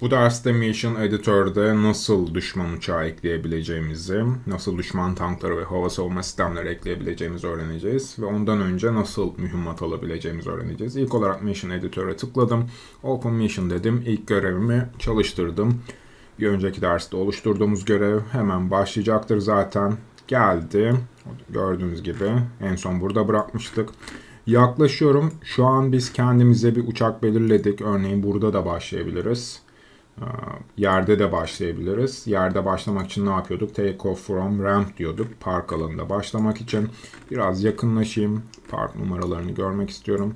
Bu derste Mission Editor'da nasıl düşman uçağı ekleyebileceğimizi, nasıl düşman tankları ve hava savunma sistemleri ekleyebileceğimizi öğreneceğiz. Ve ondan önce nasıl mühimmat alabileceğimizi öğreneceğiz. İlk olarak Mission Editor'a tıkladım. Open Mission dedim. İlk görevimi çalıştırdım. Bir önceki derste oluşturduğumuz görev hemen başlayacaktır zaten. Geldi. Gördüğünüz gibi en son burada bırakmıştık. Yaklaşıyorum. Şu an biz kendimize bir uçak belirledik. Örneğin burada da başlayabiliriz. Ee, Yerde de başlayabiliriz. Yerde başlamak için ne yapıyorduk? Take off from ramp diyorduk. Park alanında başlamak için. Biraz yakınlaşayım. Park numaralarını görmek istiyorum.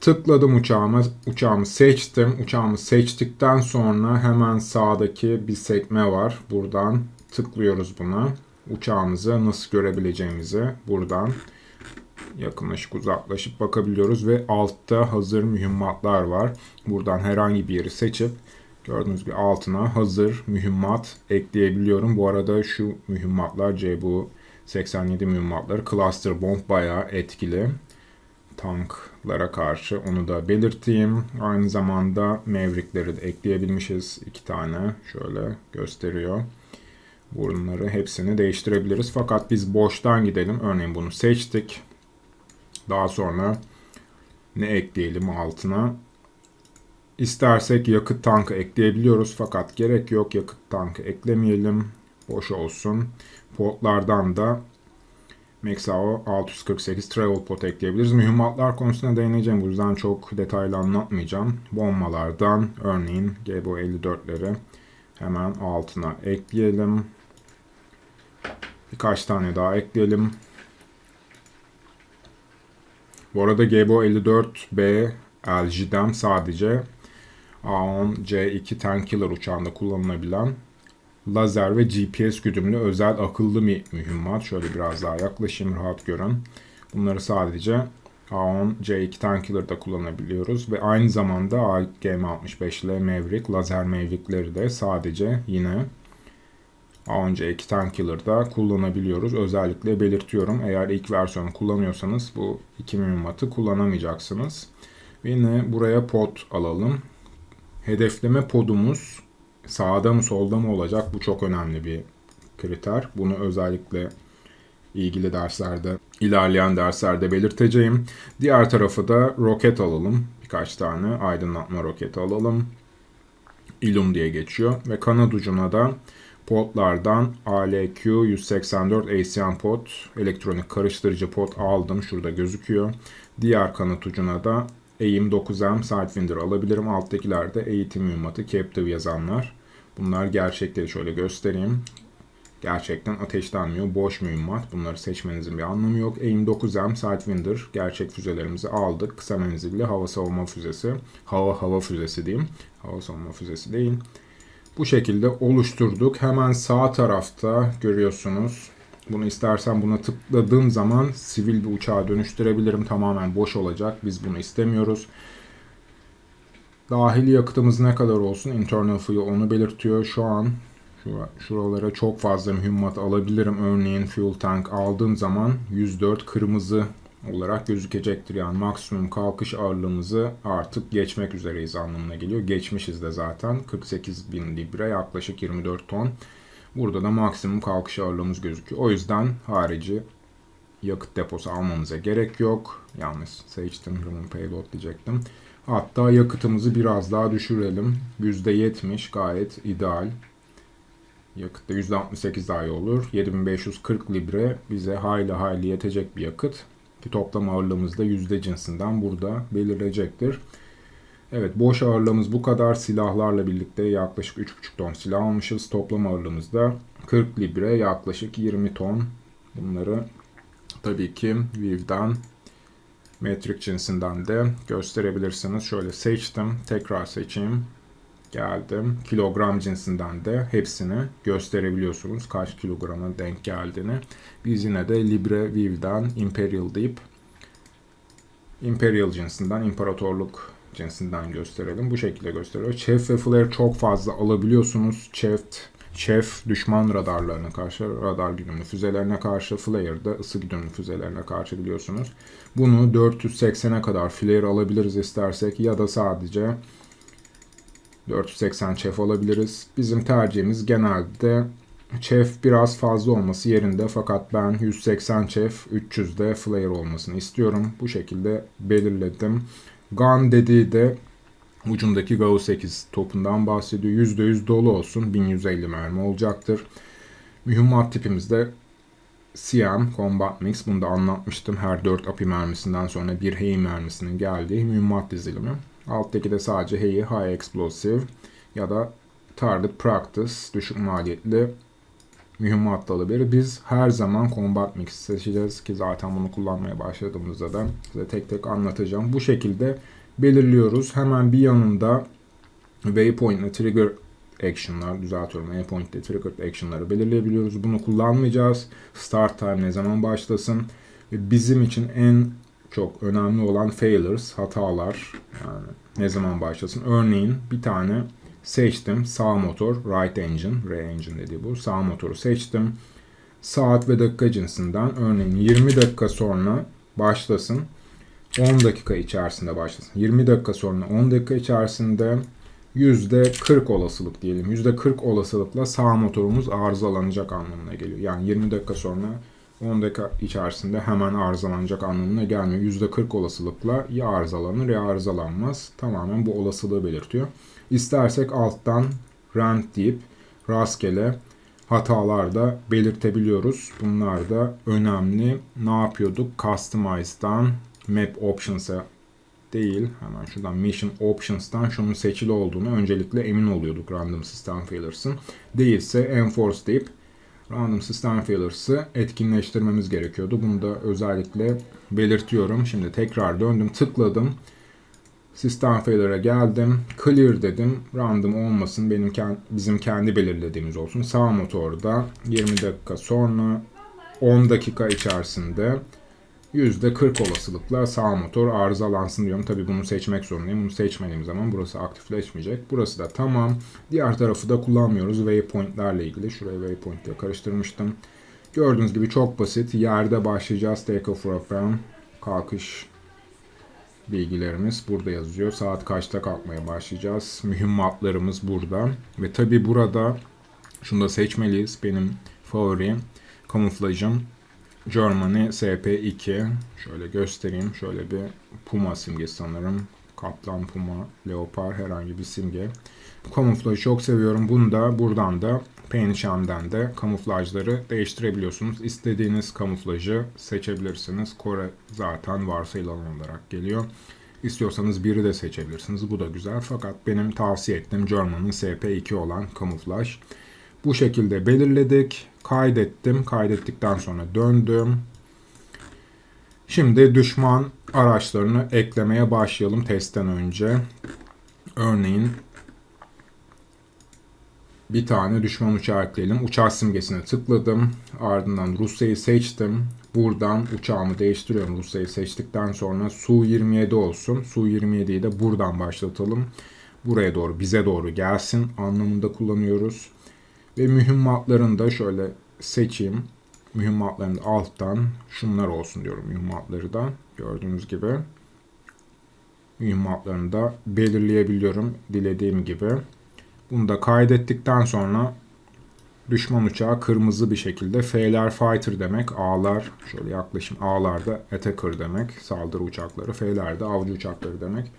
Tıkladım uçağıma. Uçağımı seçtim. Uçağımı seçtikten sonra hemen sağdaki bir sekme var. Buradan tıklıyoruz buna. Uçağımızı nasıl görebileceğimizi buradan yakınlaşıp uzaklaşıp bakabiliyoruz ve altta hazır mühimmatlar var. Buradan herhangi bir yeri seçip gördüğünüz gibi altına hazır mühimmat ekleyebiliyorum. Bu arada şu mühimmatlar C bu 87 mühimmatları cluster bomb bayağı etkili tanklara karşı onu da belirteyim. Aynı zamanda Maverick'leri de ekleyebilmişiz. iki tane şöyle gösteriyor. Bunları hepsini değiştirebiliriz. Fakat biz boştan gidelim. Örneğin bunu seçtik. Daha sonra ne ekleyelim altına? İstersek yakıt tankı ekleyebiliyoruz fakat gerek yok yakıt tankı eklemeyelim. Boş olsun. Portlardan da Maxao 648 Travel Pot ekleyebiliriz. Mühimmatlar konusuna değineceğim. Bu yüzden çok detaylı anlatmayacağım. Bombalardan örneğin GBO 54'leri hemen altına ekleyelim. Birkaç tane daha ekleyelim. Bu arada GBO 54B LG'den sadece A10 C2 Tank Killer uçağında kullanılabilen lazer ve GPS güdümlü özel akıllı bir mühimmat. Şöyle biraz daha yaklaşayım rahat görün. Bunları sadece A10 C2 Tank Killer'da kullanabiliyoruz ve aynı zamanda AGM-65 ile Maverick, lazer Maverick'leri de sadece yine A10 C2 Tank Killer'da kullanabiliyoruz. Özellikle belirtiyorum. Eğer ilk versiyonu kullanıyorsanız bu iki mühimmatı kullanamayacaksınız. Yine buraya pod alalım. Hedefleme podumuz sağda mı solda mı olacak? Bu çok önemli bir kriter. Bunu özellikle ilgili derslerde, ilerleyen derslerde belirteceğim. Diğer tarafı da roket alalım. Birkaç tane aydınlatma roketi alalım. Ilum diye geçiyor. Ve kanat ucuna da potlardan ALQ 184 ASEAN pot elektronik karıştırıcı pot aldım. Şurada gözüküyor. Diğer kanat ucuna da AIM 9M Sidewinder alabilirim. Alttakilerde eğitim mühimmatı Captive yazanlar. Bunlar gerçekleri şöyle göstereyim. Gerçekten ateşlenmiyor. Boş mühimmat. Bunları seçmenizin bir anlamı yok. AIM 9M Sidewinder gerçek füzelerimizi aldık. Kısa menzilli hava savunma füzesi. Hava hava füzesi diyeyim. Hava savunma füzesi değil. Bu şekilde oluşturduk. Hemen sağ tarafta görüyorsunuz. Bunu istersen buna tıkladığım zaman sivil bir uçağa dönüştürebilirim. Tamamen boş olacak. Biz bunu istemiyoruz. Dahili yakıtımız ne kadar olsun? Internal fuel onu belirtiyor. Şu an şuralara çok fazla mühimmat alabilirim. Örneğin fuel tank aldığım zaman 104 kırmızı olarak gözükecektir. Yani maksimum kalkış ağırlığımızı artık geçmek üzereyiz anlamına geliyor. Geçmişiz de zaten. 48 bin libre yaklaşık 24 ton. Burada da maksimum kalkış ağırlığımız gözüküyor. O yüzden harici yakıt deposu almamıza gerek yok. Yanlış seçtim. Remove payload diyecektim. Hatta yakıtımızı biraz daha düşürelim. %70 gayet ideal. Yakıtta %68 daha iyi olur. 7540 libre bize hayli hayli yetecek bir yakıt. Ki toplam ağırlığımız da yüzde cinsinden burada belirleyecektir. Evet boş ağırlığımız bu kadar. Silahlarla birlikte yaklaşık 3,5 ton silah almışız. Toplam ağırlığımız da 40 libre yaklaşık 20 ton. Bunları tabii ki Vive'den metrik cinsinden de gösterebilirsiniz. Şöyle seçtim. Tekrar seçeyim. Geldim. Kilogram cinsinden de hepsini gösterebiliyorsunuz. Kaç kilograma denk geldiğini. Biz yine de Libre Vive'den Imperial deyip Imperial cinsinden, imparatorluk cinsinden gösterelim. Bu şekilde gösteriyor. Chef ve Flare çok fazla alabiliyorsunuz. Chef, Chef düşman radarlarına karşı, radar güdümlü füzelerine karşı, Flare de ısı güdümlü füzelerine karşı biliyorsunuz. Bunu 480'e kadar Flare alabiliriz istersek ya da sadece 480 chef alabiliriz. Bizim tercihimiz genelde chef biraz fazla olması yerinde fakat ben 180 chef 300 de flare olmasını istiyorum. Bu şekilde belirledim. Gun dediği de ucundaki GAU 8 topundan bahsediyor. %100 dolu olsun. 1150 mermi olacaktır. Mühimmat tipimizde CM Combat Mix. Bunu da anlatmıştım. Her 4 API mermisinden sonra bir HEI mermisinin geldiği mühimmat dizilimi. Alttaki de sadece HEI High Explosive ya da Target Practice düşük maliyetli mühimmat alabilir. Biz her zaman Combat Mix seçeceğiz ki zaten bunu kullanmaya başladığımızda da size tek tek anlatacağım. Bu şekilde belirliyoruz. Hemen bir yanında waypoint ile trigger action'lar düzeltiyorum. Waypoint ile trigger action'ları belirleyebiliyoruz. Bunu kullanmayacağız. Start time ne zaman başlasın? Bizim için en çok önemli olan failures, hatalar yani ne zaman başlasın. Örneğin bir tane seçtim. Sağ motor, right engine, R engine dediği bu. Sağ motoru seçtim. Saat ve dakika cinsinden örneğin 20 dakika sonra başlasın. 10 dakika içerisinde başlasın. 20 dakika sonra 10 dakika içerisinde %40 olasılık diyelim. %40 olasılıkla sağ motorumuz arızalanacak anlamına geliyor. Yani 20 dakika sonra 10 dakika içerisinde hemen arızalanacak anlamına gelmiyor. %40 olasılıkla ya arızalanır ya arızalanmaz. Tamamen bu olasılığı belirtiyor. İstersek alttan rent deyip rastgele hatalar da belirtebiliyoruz. Bunlar da önemli. Ne yapıyorduk? Customize'dan Map Options'a değil. Hemen şuradan Mission Options'tan şunun seçili olduğunu öncelikle emin oluyorduk Random System Failures'ın. Değilse Enforce deyip Random System Failures'ı etkinleştirmemiz gerekiyordu. Bunu da özellikle belirtiyorum. Şimdi tekrar döndüm, tıkladım. System Failure'a geldim. Clear dedim. Random olmasın. Benim bizim kendi belirlediğimiz olsun. Sağ motorda 20 dakika sonra 10 dakika içerisinde %40 olasılıkla sağ motor arızalansın diyorum. Tabii bunu seçmek zorundayım. Bunu seçmediğim zaman burası aktifleşmeyecek. Burası da tamam. Diğer tarafı da kullanmıyoruz. Waypoint'lerle ilgili. Şuraya waypoint ile karıştırmıştım. Gördüğünüz gibi çok basit. Yerde başlayacağız. Take off from kalkış bilgilerimiz burada yazıyor. Saat kaçta kalkmaya başlayacağız. Mühimmatlarımız burada. Ve tabi burada şunu da seçmeliyiz. Benim favorim kamuflajım Germany SP2. Şöyle göstereyim. Şöyle bir Puma simgesi sanırım. Kaplan, Puma, Leopar herhangi bir simge. Bu kamuflajı çok seviyorum. Bunu da buradan da Paintshop'dan de kamuflajları değiştirebiliyorsunuz. İstediğiniz kamuflajı seçebilirsiniz. Kore zaten varsayılan olarak geliyor. İstiyorsanız biri de seçebilirsiniz. Bu da güzel. Fakat benim tavsiye ettiğim German'ın SP2 olan kamuflaj. Bu şekilde belirledik. Kaydettim. Kaydettikten sonra döndüm. Şimdi düşman araçlarını eklemeye başlayalım testten önce. Örneğin bir tane düşman uçağı ekleyelim. Uçak simgesine tıkladım. Ardından Rusya'yı seçtim. Buradan uçağımı değiştiriyorum. Rusya'yı seçtikten sonra Su-27 olsun. Su-27'yi de buradan başlatalım. Buraya doğru, bize doğru gelsin anlamında kullanıyoruz. Ve mühimmatlarını da şöyle seçeyim. Mühimmatlarını da alttan şunlar olsun diyorum mühimmatları da. Gördüğünüz gibi. Mühimmatlarını da belirleyebiliyorum dilediğim gibi. Bunu da kaydettikten sonra düşman uçağı kırmızı bir şekilde F'ler fighter demek. A'lar şöyle yaklaşım A'lar da attacker demek. Saldırı uçakları. F'ler de avcı uçakları demek.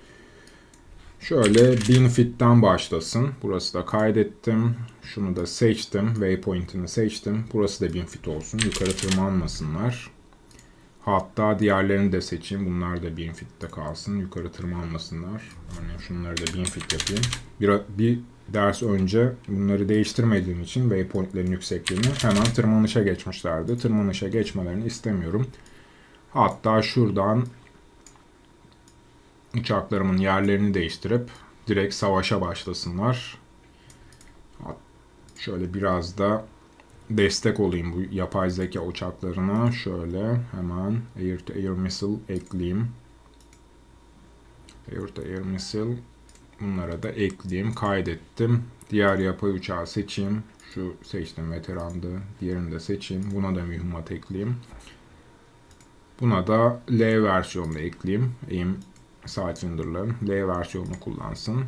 Şöyle 1000 fit'ten başlasın. Burası da kaydettim. Şunu da seçtim. Waypoint'ini seçtim. Burası da 1000 fit olsun. Yukarı tırmanmasınlar. Hatta diğerlerini de seçeyim. Bunlar da 1000 fitte kalsın. Yukarı tırmanmasınlar. Örneğin şunları da 1000 fit yapayım. Bir, bir ders önce bunları değiştirmediğim için waypointlerin yüksekliğini hemen tırmanışa geçmişlerdi. Tırmanışa geçmelerini istemiyorum. Hatta şuradan uçaklarımın yerlerini değiştirip direkt savaşa başlasınlar. Şöyle biraz da destek olayım bu yapay zeka uçaklarına. Şöyle hemen air to air missile ekleyeyim. Air to air missile bunlara da ekleyeyim. Kaydettim. Diğer yapay uçağı seçeyim. Şu seçtim veterandı. Diğerini de seçeyim. Buna da mühimmat ekleyeyim. Buna da L versiyonunu ekleyeyim. Aim Sidefinder'ların L versiyonunu kullansın.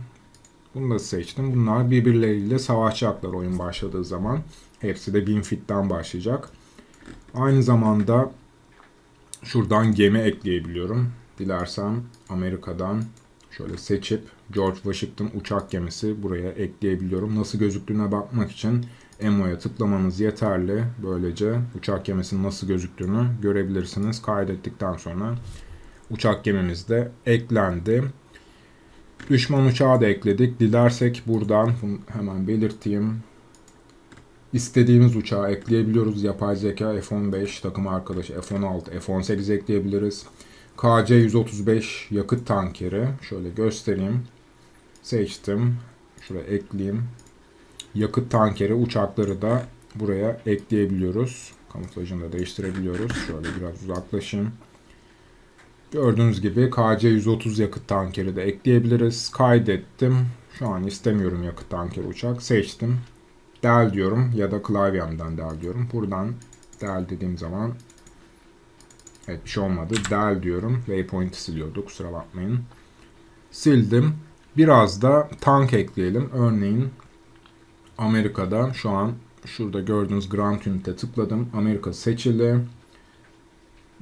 Bunu da seçtim. Bunlar birbirleriyle savaşacaklar oyun başladığı zaman. Hepsi de 1000 fit'ten başlayacak. Aynı zamanda şuradan gemi ekleyebiliyorum. Dilersem Amerika'dan şöyle seçip George Washington uçak gemisi buraya ekleyebiliyorum. Nasıl gözüktüğüne bakmak için Emo'ya tıklamanız yeterli. Böylece uçak gemisinin nasıl gözüktüğünü görebilirsiniz. Kaydettikten sonra uçak gemimiz de eklendi. Düşman uçağı da ekledik. Dilersek buradan hemen belirteyim. İstediğimiz uçağı ekleyebiliyoruz. Yapay zeka F-15 takım arkadaşı F-16, F-18 ekleyebiliriz. KC-135 yakıt tankeri. Şöyle göstereyim. Seçtim. Şuraya ekleyeyim. Yakıt tankeri uçakları da buraya ekleyebiliyoruz. Kamuflajını da değiştirebiliyoruz. Şöyle biraz uzaklaşayım. Gördüğünüz gibi KC-130 yakıt tankeri de ekleyebiliriz. Kaydettim. Şu an istemiyorum yakıt tankeri uçak. Seçtim. Del diyorum ya da klavyemden del diyorum. Buradan del dediğim zaman evet bir şey olmadı. Del diyorum. Waypoint'i siliyordu. Kusura bakmayın. Sildim. Biraz da tank ekleyelim. Örneğin Amerika'da şu an şurada gördüğünüz Grand Unit'e tıkladım. Amerika seçili.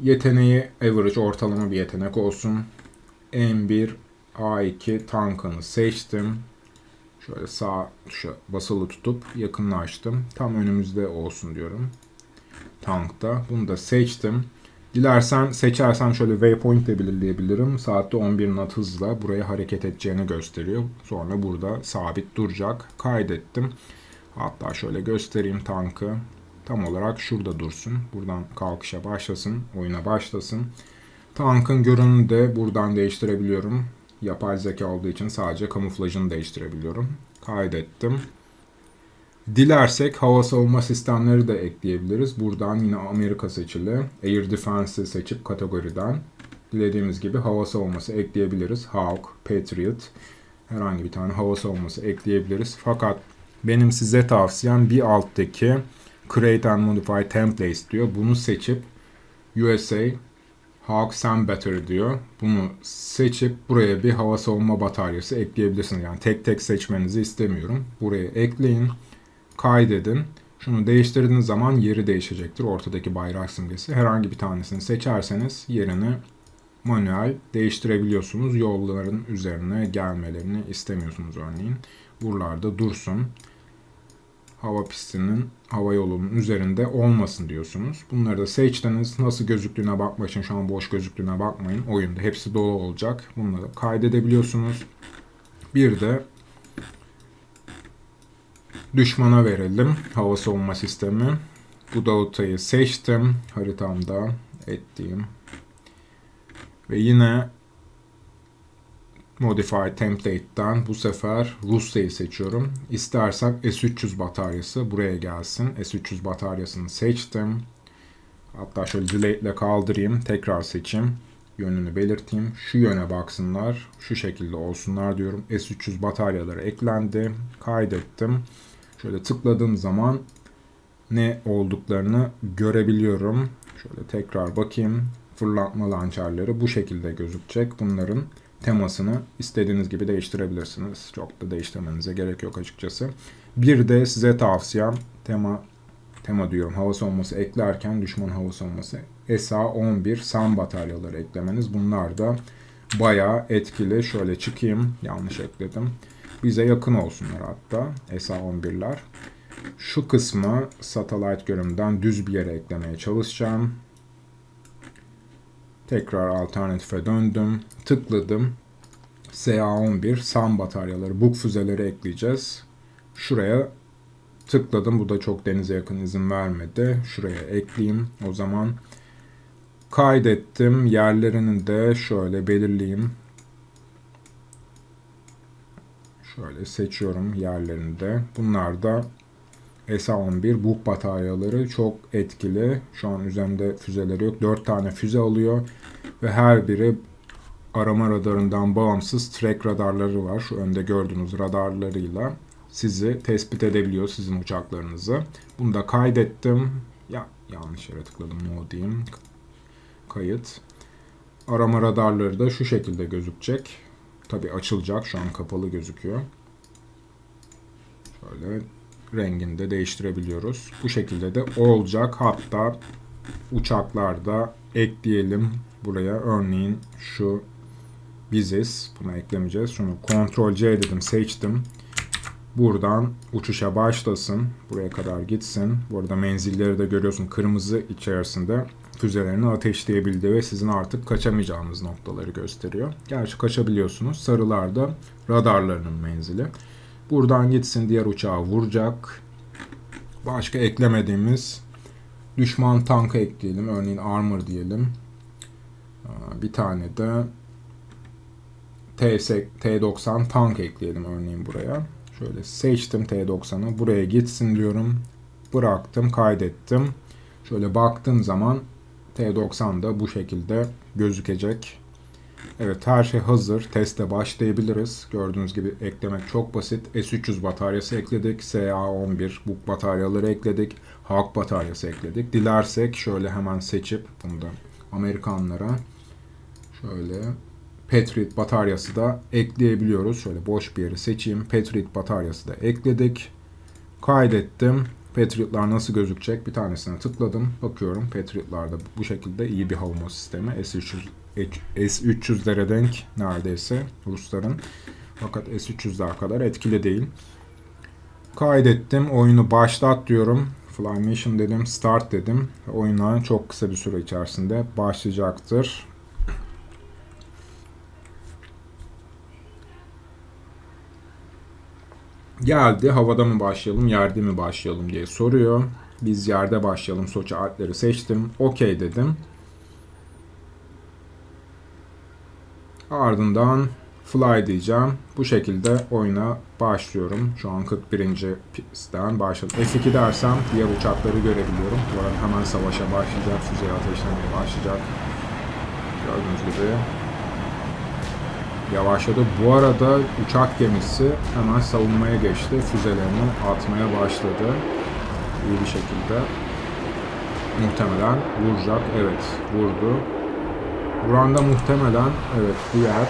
Yeteneği average ortalama bir yetenek olsun. M1 A2 tankını seçtim. Şöyle sağ tuşa basılı tutup yakınlaştım. Tam önümüzde olsun diyorum. Tankta. Bunu da seçtim. Dilersen seçersem şöyle waypoint de belirleyebilirim. Saatte 11 knot hızla buraya hareket edeceğini gösteriyor. Sonra burada sabit duracak. Kaydettim. Hatta şöyle göstereyim tankı. Tam olarak şurada dursun. Buradan kalkışa başlasın. Oyuna başlasın. Tankın görünümünü de buradan değiştirebiliyorum. Yapay zeka olduğu için sadece kamuflajını değiştirebiliyorum. Kaydettim. Dilersek hava savunma sistemleri de ekleyebiliriz. Buradan yine Amerika seçili. Air Defense'i seçip kategoriden dilediğimiz gibi hava savunması ekleyebiliriz. Hawk, Patriot herhangi bir tane hava savunması ekleyebiliriz. Fakat benim size tavsiyem bir alttaki Create and Modify Templates diyor. Bunu seçip USA Hawk Sam Better diyor. Bunu seçip buraya bir hava savunma bataryası ekleyebilirsiniz. Yani tek tek seçmenizi istemiyorum. Buraya ekleyin. Kaydedin. Şunu değiştirdiğiniz zaman yeri değişecektir. Ortadaki bayrak simgesi. Herhangi bir tanesini seçerseniz yerini manuel değiştirebiliyorsunuz. Yolların üzerine gelmelerini istemiyorsunuz örneğin. Buralarda dursun hava pistinin hava yolunun üzerinde olmasın diyorsunuz. Bunları da seçtiniz. Nasıl gözüktüğüne bakmak için şu an boş gözüktüğüne bakmayın. Oyunda hepsi dolu olacak. Bunları kaydedebiliyorsunuz. Bir de düşmana verelim. Hava savunma sistemi. Bu dautayı seçtim. Haritamda ettiğim. Ve yine Modify Template'den bu sefer Rusya'yı seçiyorum. İstersek S300 bataryası buraya gelsin. S300 bataryasını seçtim. Hatta şöyle delete ile kaldırayım. Tekrar seçeyim. Yönünü belirteyim. Şu yöne baksınlar. Şu şekilde olsunlar diyorum. S300 bataryaları eklendi. Kaydettim. Şöyle tıkladığım zaman ne olduklarını görebiliyorum. Şöyle tekrar bakayım. Fırlatma lançerleri bu şekilde gözükecek. Bunların temasını istediğiniz gibi değiştirebilirsiniz. Çok da değiştirmenize gerek yok açıkçası. Bir de size tavsiyem tema tema diyorum hava savunması eklerken düşman hava savunması SA-11 SAM bataryaları eklemeniz. Bunlar da bayağı etkili. Şöyle çıkayım. Yanlış ekledim. Bize yakın olsunlar hatta SA-11'ler. Şu kısmı satellite görünümden düz bir yere eklemeye çalışacağım. Tekrar alternatife döndüm. Tıkladım. SA11 SAM bataryaları, buk füzeleri ekleyeceğiz. Şuraya tıkladım. Bu da çok denize yakın izin vermedi. Şuraya ekleyeyim. O zaman kaydettim. Yerlerini de şöyle belirleyeyim. Şöyle seçiyorum yerlerini de. Bunlar da SA-11 buk bataryaları çok etkili. Şu an üzerinde füzeleri yok. 4 tane füze alıyor ve her biri arama radarından bağımsız track radarları var. Şu önde gördüğünüz radarlarıyla sizi tespit edebiliyor sizin uçaklarınızı. Bunu da kaydettim. Ya yanlış yere tıkladım. No diyeyim. Kayıt. Arama radarları da şu şekilde gözükecek. Tabi açılacak. Şu an kapalı gözüküyor. Şöyle rengini de değiştirebiliyoruz. Bu şekilde de olacak. Hatta uçaklarda ekleyelim buraya. Örneğin şu biziz. Buna eklemeyeceğiz. Şunu Ctrl C dedim seçtim. Buradan uçuşa başlasın. Buraya kadar gitsin. Bu arada menzilleri de görüyorsun kırmızı içerisinde füzelerini ateşleyebildi ve sizin artık kaçamayacağınız noktaları gösteriyor. Gerçi kaçabiliyorsunuz. Sarılarda radarlarının menzili. Buradan gitsin diğer uçağı vuracak. Başka eklemediğimiz düşman tankı ekleyelim. Örneğin armor diyelim. Bir tane de T90 tank ekleyelim örneğin buraya. Şöyle seçtim T90'ı. Buraya gitsin diyorum. Bıraktım, kaydettim. Şöyle baktığım zaman T90 da bu şekilde gözükecek. Evet her şey hazır. Teste başlayabiliriz. Gördüğünüz gibi eklemek çok basit. S300 bataryası ekledik. SA11 bu bataryaları ekledik. Hawk bataryası ekledik. Dilersek şöyle hemen seçip bunu da Amerikanlara şöyle Patriot bataryası da ekleyebiliyoruz. Şöyle boş bir yeri seçeyim. Patriot bataryası da ekledik. Kaydettim. Patriot'lar nasıl gözükecek? Bir tanesine tıkladım. Bakıyorum Patriot'larda bu şekilde iyi bir havunma sistemi. S300 S300'lere denk neredeyse Rusların. Fakat S300'ler kadar etkili değil. Kaydettim. Oyunu başlat diyorum. Fly Mission dedim. Start dedim. Oyunlar çok kısa bir süre içerisinde başlayacaktır. Geldi. Havada mı başlayalım, yerde mi başlayalım diye soruyor. Biz yerde başlayalım. Soçi Alpleri seçtim. Okey dedim. Ardından fly diyeceğim. Bu şekilde oyuna başlıyorum. Şu an 41. pistten başladım. F2 dersem diğer uçakları görebiliyorum. Bu arada hemen savaşa başlayacak. Füzeyi ateşlemeye başlayacak. Gördüğünüz gibi yavaşladı. Bu arada uçak gemisi hemen savunmaya geçti. Füzelerini atmaya başladı. İyi bir şekilde. Muhtemelen vuracak. Evet vurdu. Buranda muhtemelen evet diğer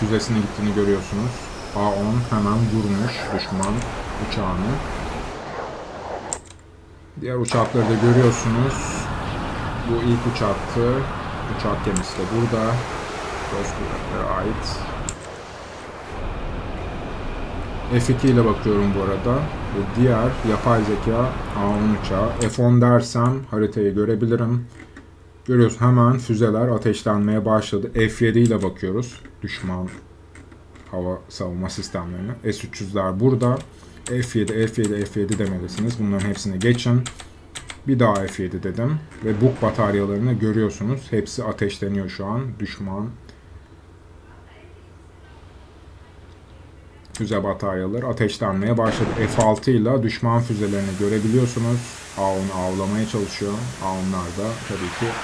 füzesine gittiğini görüyorsunuz. A-10 hemen vurmuş düşman uçağını. Diğer uçakları da görüyorsunuz. Bu ilk uçaktı. Uçak gemisi de burada. Bozkurtlara ait. F2 ile bakıyorum bu arada. Bu diğer yapay zeka A10 uçağı. F10 dersem haritayı görebilirim. Görüyoruz hemen füzeler ateşlenmeye başladı. F7 ile bakıyoruz düşman hava savunma sistemlerine. S-300'ler burada. F7, F7, F7 demelisiniz. Bunların hepsine geçin. Bir daha F7 dedim. Ve buk bataryalarını görüyorsunuz. Hepsi ateşleniyor şu an. Düşman füze bataryaları ateşlenmeye başladı. F6 ile düşman füzelerini görebiliyorsunuz. A10 avlamaya çalışıyor. A10'lar da tabii ki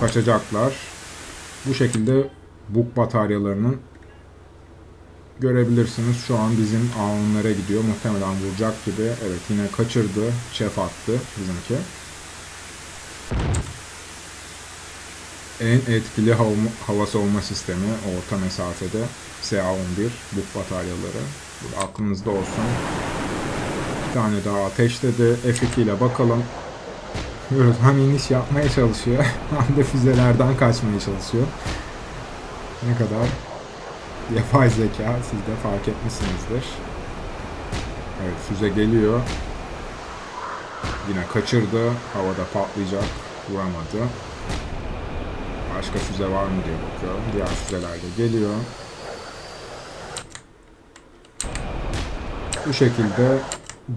kaçacaklar. Bu şekilde buk bataryalarının görebilirsiniz. Şu an bizim A10'lara gidiyor. Muhtemelen vuracak gibi. Evet yine kaçırdı. Şef attı bizimki. En etkili hava, hava savunma sistemi orta mesafede SA-11 buk bataryaları. Bu aklınızda olsun. Bir tane daha ateşledi. F2 ile bakalım. Görüyoruz hem iniş yapmaya çalışıyor hem de füzelerden kaçmaya çalışıyor. Ne kadar yapay zeka siz de fark etmişsinizdir. Evet füze geliyor. Yine kaçırdı. Havada patlayacak. Vuramadı. Başka füze var mı diye bakıyorum. Diğer füzeler de geliyor. Bu şekilde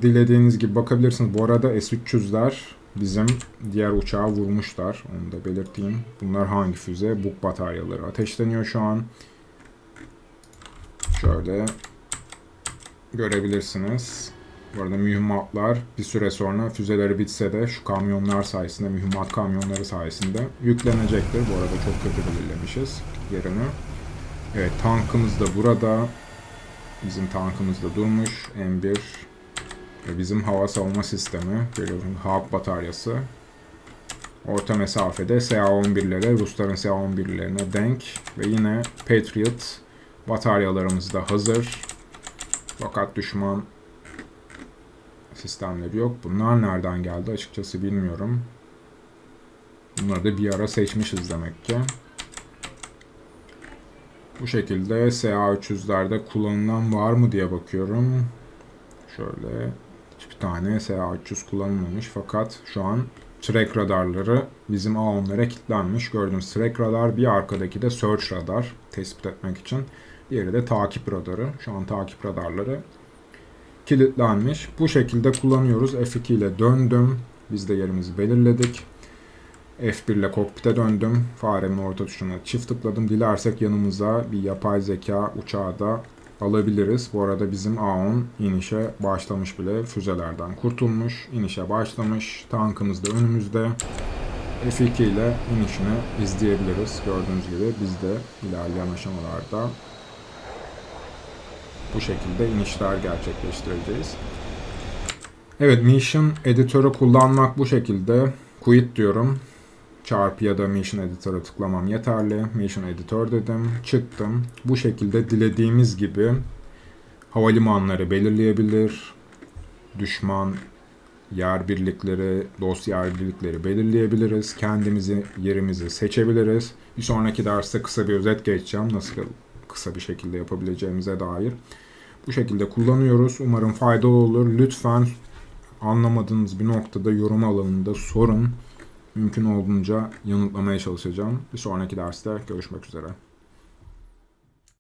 dilediğiniz gibi bakabilirsiniz. Bu arada S-300'ler bizim diğer uçağı vurmuşlar. Onu da belirteyim. Bunlar hangi füze? Buk bataryaları ateşleniyor şu an. Şöyle görebilirsiniz. Bu arada mühimmatlar bir süre sonra füzeleri bitse de şu kamyonlar sayesinde, mühimmat kamyonları sayesinde yüklenecektir. Bu arada çok kötü belirlemişiz yerini. Evet tankımız da burada. Bizim tankımız da durmuş. M1 ve bizim hava savunma sistemi. Görüyorsunuz Hawk bataryası. Orta mesafede SA-11'lere, Rusların SA-11'lerine denk. Ve yine Patriot bataryalarımız da hazır. Fakat düşman sistemleri yok. Bunlar nereden geldi açıkçası bilmiyorum. Bunları da bir ara seçmişiz demek ki. Bu şekilde SA300'lerde kullanılan var mı diye bakıyorum. Şöyle hiçbir tane SA300 kullanılmamış fakat şu an track radarları bizim A10'lara kilitlenmiş. Gördüğünüz track radar bir arkadaki de search radar tespit etmek için. Diğeri de takip radarı. Şu an takip radarları kilitlenmiş. Bu şekilde kullanıyoruz. F2 ile döndüm. Biz de yerimizi belirledik. F1 ile kokpite döndüm. Faremin orta tuşuna çift tıkladım. Dilersek yanımıza bir yapay zeka uçağı da alabiliriz. Bu arada bizim A10 inişe başlamış bile. Füzelerden kurtulmuş. inişe başlamış. Tankımız da önümüzde. F2 ile inişini izleyebiliriz. Gördüğünüz gibi biz de ilerleyen aşamalarda bu şekilde inişler gerçekleştireceğiz. Evet, Mission editörü kullanmak bu şekilde. Quit diyorum. Çarpı ya da Mission Editor'a tıklamam yeterli. Mission Editor dedim. Çıktım. Bu şekilde dilediğimiz gibi havalimanları belirleyebilir. Düşman yer birlikleri, dost yer birlikleri belirleyebiliriz. Kendimizi, yerimizi seçebiliriz. Bir sonraki derste kısa bir özet geçeceğim. Nasıl kısa bir şekilde yapabileceğimize dair. Bu şekilde kullanıyoruz. Umarım faydalı olur. Lütfen anlamadığınız bir noktada yorum alanında sorun. Mümkün olduğunca yanıtlamaya çalışacağım. Bir sonraki derste görüşmek üzere.